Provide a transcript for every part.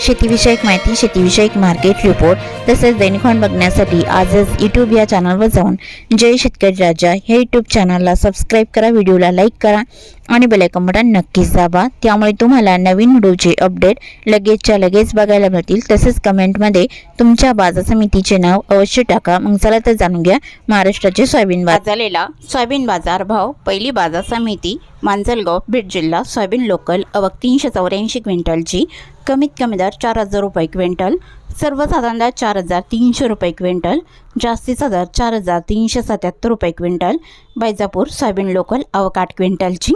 शेतीविषयक माहिती शेतीविषयक मार्केट रिपोर्ट तसेच दैनिकवाण बघण्यासाठी आजच यूट्यूब या चॅनलवर जाऊन जय शेतकरी राजा हे यूट्यूब चॅनलला सबस्क्राईब करा व्हिडिओला लाईक करा आणि बेलायकन बटन नक्कीच दाबा. त्यामुळे तुम्हाला नवीन व्हिडिओचे अपडेट लगेचच्या लगेच बघायला मिळतील. तसेच कमेंटमध्ये तुमच्या बाजार समितीचे नाव अवश्य टाका. मग चला तर जाणून घ्या महाराष्ट्राचे सोयाबीन बाजार. झालेला सोयाबीन बाजार भाव पहिली बाजार समिती मांजलगाव बीड जिल्हा सोयाबीन लोकल अवक तीनशे चौऱ्याऐंशी क्विंटलची. कमीत कमी दर चार हजार रुपये क्विंटल सर्वसाधारण दर चार हजार तीनशे रुपये क्विंटल जास्तीचा दर चार हजार तीनशे सत्याहत्तर रुपये क्विंटल बैजापूर सोयाबीन लोकल अवक आठ क्विंटलची.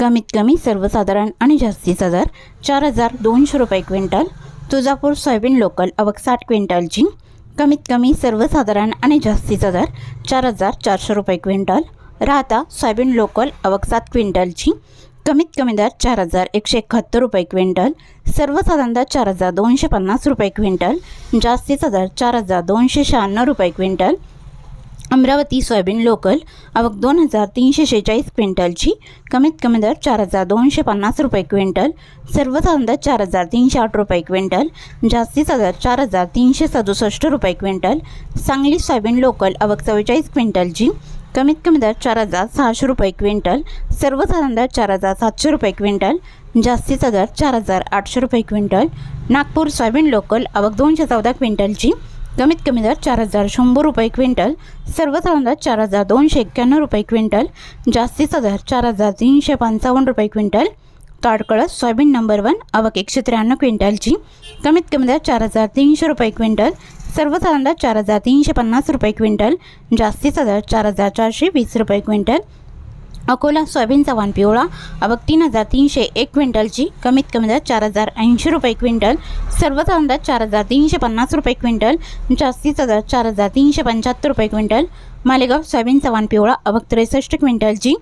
कमीत कमी सर्वसाधारण आणि जास्तीचा दर चार हजार दोनशे रुपये क्विंटल तुळजापूर सोयाबीन लोकल अवक साठ क्विंटलची. कमीत कमी सर्वसाधारण आणि जास्तीचा दर चार हजार चारशे रुपये क्विंटल राहता सोयाबीन लोकल अवक सात क्विंटलची. कमीत कमी दर चार हजार एकशे एकाहत्तर रुपये क्विंटल सर्वसाधारण दर चार हजार दोनशे पन्नास रुपये क्विंटल जास्तीचा दर चार हजार दोनशे शहाण्णव रुपये क्विंटल अमरावती सोयाबीन लोकल आवक दोन हजार तीनशे शेहेचाळीस क्विंटलची कमीत कमी दर चार हजार दोनशे पन्नास रुपये क्विंटल सर्वसाधारण दर चार हजार तीनशे आठ रुपये क्विंटल जास्तीचा दर चार हजार तीनशे सदुसष्ट रुपये क्विंटल सांगली सोयाबीन लोकल आवक चव्वेचाळीस क्विंटलची कमीत कमी दर चार हजार सहाशे रुपये क्विंटल सर्वसाधारण दर चार हजार सातशे रुपये क्विंटल जास्तीचा दर चार हजार आठशे रुपये क्विंटल. नागपूर सोयाबीन लोकल आवक दोनशे चौदा क्विंटलची कमीत कमी दर चार हजार शंभर रुपये क्विंटल सर्वसाधारण दर चार हजार दोनशे एक्क्याण्णव रुपये क्विंटल जास्तीचा दर चार हजार तीनशे पंचावन्न रुपये quintal. Tadkalas soybean number one आवक एकशे त्र्याण्णव क्विंटलची कमीत कमी दर चार हजार तीनशे रुपये क्विंटल. सर्वसाधारण दर चार हजार तीनशे पन्नास रुपये क्विंटल. जास्तीचा दर चार हजार चारशे वीस रुपये क्विंटल. अकोला सोयाबीनचा वाण पिवळा अवक तीन हजार तीनशे एक क्विंटलची कमीत कमी दर चार हजार ऐंशी रुपये क्विंटल. सर्वसाधारण दर चार हजार तीनशे पन्नास रुपये क्विंटल. जास्तीचा दर चार हजार तीनशे पंच्याहत्तर रुपये क्विंटल. मालेगाव सोयाबीनचा वाण पिवळा अवक त्रेसष्ट क्विंटलची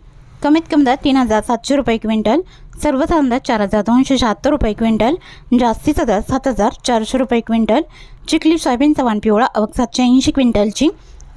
कमीत कमी दर तीन हजार सातशे रुपये क्विंटल सर्वसाधारण दर चार हजार दोनशे शहात्तर रुपये क्विंटल जास्तीचा दर सात हजार चारशे रुपये क्विंटल चिखली सोयाबीनचा वाण पिवळा अवक सातशे ऐंशी क्विंटलची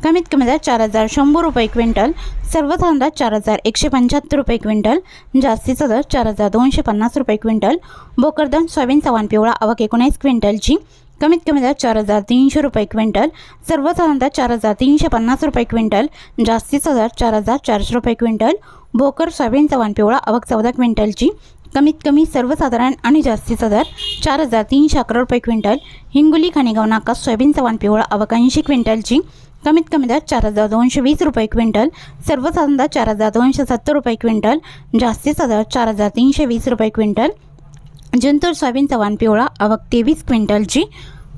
कमीत कमी दर चार हजार शंभर रुपये क्विंटल सर्वसाधारण दर चार हजार एकशे पंच्याहत्तर रुपये क्विंटल जास्तीचा दर चार हजार दोनशे पन्नास रुपये क्विंटल बोकरदन सोयाबीनचा वाण पिवळा अवक एकोणीस क्विंटलची कमीत कमी दर चार हजार तीनशे रुपये क्विंटल सर्वसाधारणतः चार हजार तीनशे पन्नास रुपये क्विंटल जास्तीचा दर चार हजार चारशे रुपये क्विंटल भोकर सोयाबीन चव्हाण पिवळा अवक चौदा क्विंटलची कमीत कमी सर्वसाधारण आणि जास्तीचा दर चार हजार तीनशे अकरा रुपये क्विंटल हिंगोली खाणेगाव नाका सोयाबीन चव्हाण पिवळा अवक ऐंशी क्विंटलची कमीत कमी दर चार हजार दोनशे वीस रुपये क्विंटल सर्वसाधारणतः चार हजार दोनशे सत्तर रुपये क्विंटल जास्तीचा दर चार हजार तीनशे वीस रुपये क्विंटल जंतूर सोयाबीनचा वाण पिवळा आवक तेवीस क्विंटलची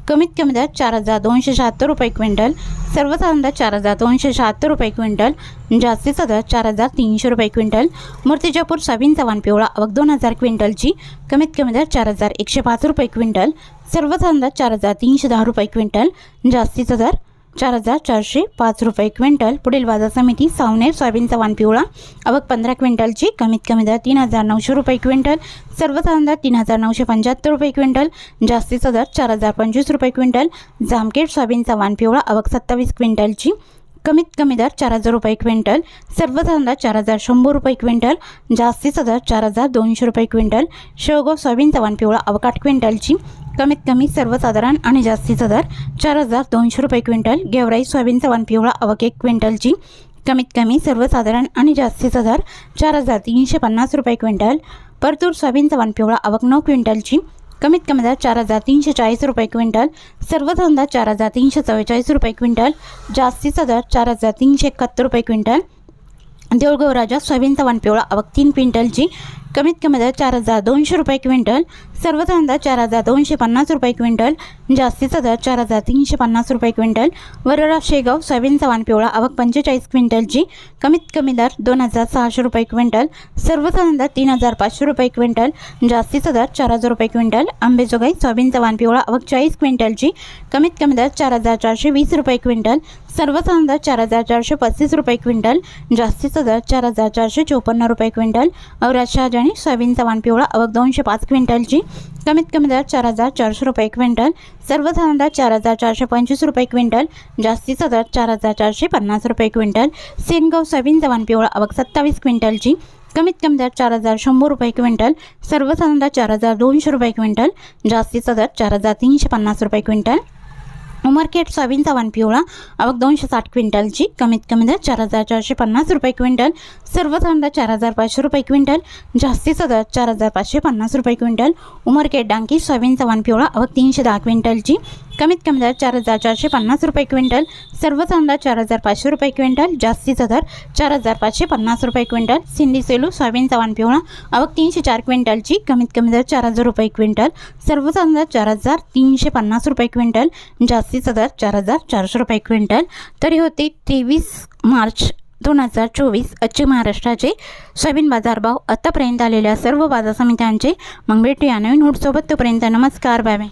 कमीत कमी दर चार हजार दोनशे शहात्तर रुपये क्विंटल. सर्वसाधारण दर चार हजार दोनशे शहात्तर रुपये क्विंटल. जास्तीचा दर चार हजार तीनशे रुपये क्विंटल. मूर्तिजापूर सोयाबीनचा वाण पिवळा अवक दोन हजार क्विंटलची कमीत कमी दर चार हजार एकशे पाच रुपये क्विंटल. सर्वसाधारण दर चार हजार तीनशे दहा रुपये क्विंटल. जास्तीचा दर चार हजार चारशे पाच रुपये क्विंटल. पुढील बाजार समिती सावनेर सोयाबीनचा वाण पिवळा. अवक पंधरा क्विंटलची कमीत कमी दर तीन हजार नऊशे रुपये क्विंटल. सर्वसाधारण दर तीन हजार नऊशे पंच्याहत्तर रुपये क्विंटल. जास्तीचा दर चार हजार पंचवीस रुपये क्विंटल. जामखेड सोयाबीनचा वाण पिवळा अवक सत्तावीस क्विंटलची. कमीत कमी दर चार हजार रुपये क्विंटल सर्वसाधारण चार हजार शंभर रुपये क्विंटल जास्तीचा दर चार हजार दोनशे रुपये क्विंटल शेवगाव सोयाबीनचा वाण पिवळा अवकाट आठ क्विंटलची कमीत कमी सर्वसाधारण आणि जास्तीचा दर चार हजार दोनशे रुपये क्विंटल गेवराई सोयाबीनचा वाण पिवळा अवक एक क्विंटलची कमीत कमी सर्वसाधारण आणि जास्तीचा दर चार हजार तीनशे पन्नास रुपये क्विंटल परतूर सोयाबीनचा वाण पिवळा अवक नऊ क्विंटलची कमीत कमी दर चार हजार तीनशे चाळीस रुपये क्विंटल सर्व धंदा चार हजार तीनशे चव्वेचाळीस रुपये क्विंटल जास्तीचा दर चार हजार तीनशे एकाहत्तर रुपये क्विंटल. देऊळगाव राजा सोयाबीनचा वन पिवळा अवक तीन क्विंटलची कमीत कमी दर चार हजार दोनशे रुपये क्विंटल सर्व कांदा चार हजार दोनशे पन्नास रुपये क्विंटल जास्तीचा दर चार हजार तीनशे पन्नास रुपये क्विंटल वरळा शेगाव सोयाबीनचा वाण पिवळा आवक पंचेचाळीस क्विंटलची कमीत कमी दर दोन हजार सहाशे रुपये क्विंटल सर्व कांदा तीन हजार पाचशे रुपये क्विंटल जास्तीचा दर चार हजार रुपये क्विंटल आंबेजोगाई सोयाबीनचा वाण पिवळा आवक चाळीस क्विंटलची कमीत कमी दर चार हजार चारशे वीस रुपये क्विंटल सर्व कांदा चार हजार चारशे पस्तीस रुपये क्विंटल जास्तीचा दर चार हजार चारशे चोपन्न रुपये क्विंटल औराज शहाजणी आणि सोयाबीनचा वाण पिवळा अवघ दोनशे पाच क्विंटलची. कमीत कमी दर चार हजार चारशे रुपये क्विंटल. सर्वसाधारण दर चार हजार चारशे पंचवीस रुपये क्विंटल. जास्तीचा दर चार हजार चारशे पन्नास रुपये क्विंटल. सेनगाव सोयाबीनचा वाण पिवळा अवघ सत्तावीस क्विंटलची. कमीत कमी दर चार हजार शंभर रुपये क्विंटल. सर्वसाधारण दर चार हजार दोनशे रुपये क्विंटल. जास्तीचा दर चार हजार तीनशे पन्नास रुपये क्विंटल. उमरखेड सोयाबीनचा वन पिवळा आवक दोनशे साठ क्विंटलची कमीत कमी दर चार हजार चारशे पन्नास रुपये क्विंटल सर्वसाधारण दर चार हजार पाचशे रुपये क्विंटल जास्तीचा दर चार हजार पाचशे पन्नास रुपये क्विंटल उमरखेड डांकी सोयाबीनचा वन पिवळा आवक तीनशे दहा क्विंटलची कमीत कमी दर चार हजार चारशे पन्नास रुपये क्विंटल सर्व दर चार हजार पाचशे रुपये क्विंटल जास्तीचा दर चार हजार पाचशे पन्नास रुपये क्विंटल सिंधी सेलू सोयाबीनचा वाण पिवळा अवघ तीनशे चार क्विंटलची कमीत कमी दर चार हजार रुपये क्विंटल सर्व दर चार हजार तीनशे पन्नास रुपये क्विंटल जास्तीचा दर चार हजार चारशे रुपये क्विंटल. तरी होते तेवीस मार्च दोन हजार चोवीस अच्छे महाराष्ट्राचे सोयाबीन बाजारभाव आतापर्यंत आलेल्या सर्व बाजार समित्यांचे मग भेटूया नवीन हुडसोबत तोपर्यंत नमस्कार बाय बाय.